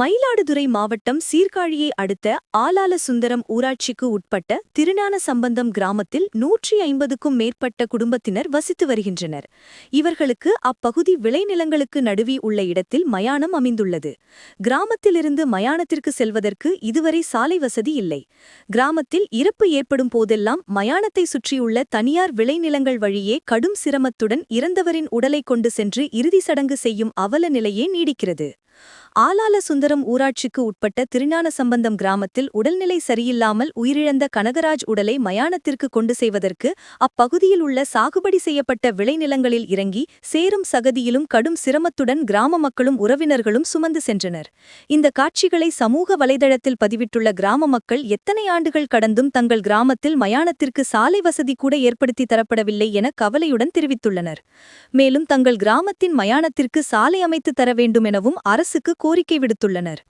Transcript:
மயிலாடுதுறை மாவட்டம் சீர்காழியை அடுத்த ஆலால சுந்தரம் ஊராட்சிக்கு உட்பட்ட திருஞான சம்பந்தம் கிராமத்தில் நூற்றி ஐம்பதுக்கும் மேற்பட்ட குடும்பத்தினர் வசித்து வருகின்றனர். இவர்களுக்கு அப்பகுதி விளைநிலங்களுக்கு நடுவி உள்ள இடத்தில் மயானம் அமைந்துள்ளது. கிராமத்திலிருந்து மயானத்திற்கு செல்வதற்கு இதுவரை சாலை வசதி இல்லை. கிராமத்தில் இறப்பு ஏற்படும் போதெல்லாம் மயானத்தை சுற்றியுள்ள தனியார் விளைநிலங்கள் வழியே கடும் சிரமத்துடன் இறந்தவரின் உடலை கொண்டு சென்று இறுதி சடங்கு செய்யும் அவல நிலையே நீடிக்கிறது. ஆலால சுந்தரம் ஊராட்சிக்கு உட்பட்ட திருஞான சம்பந்தம் கிராமத்தில் உடல்நிலை சரியில்லாமல் உயிரிழந்த கனகராஜ் உடலை மயானத்திற்கு கொண்டு செய்வதற்கு அப்பகுதியில் உள்ள சாகுபடி செய்யப்பட்ட விளைநிலங்களில் இறங்கி சேரும் சகதியிலும் கடும் சிரமத்துடன் கிராம மக்களும் உறவினர்களும் சுமந்து சென்றனர். இந்த காட்சிகளை சமூக வலைதளத்தில் பதிவிட்டுள்ள கிராம மக்கள் எத்தனை ஆண்டுகள் கடந்தும் தங்கள் கிராமத்தில் மயானத்திற்கு சாலை வசதி கூட ஏற்படுத்தி தரப்படவில்லை என கவலையுடன் தெரிவித்துள்ளனர். மேலும் தங்கள் கிராமத்தின் மயானத்திற்கு சாலை அமைத்து தர வேண்டும் எனவும் அரசுக்கு கோரிக்கை விடுத்துள்ளனர்.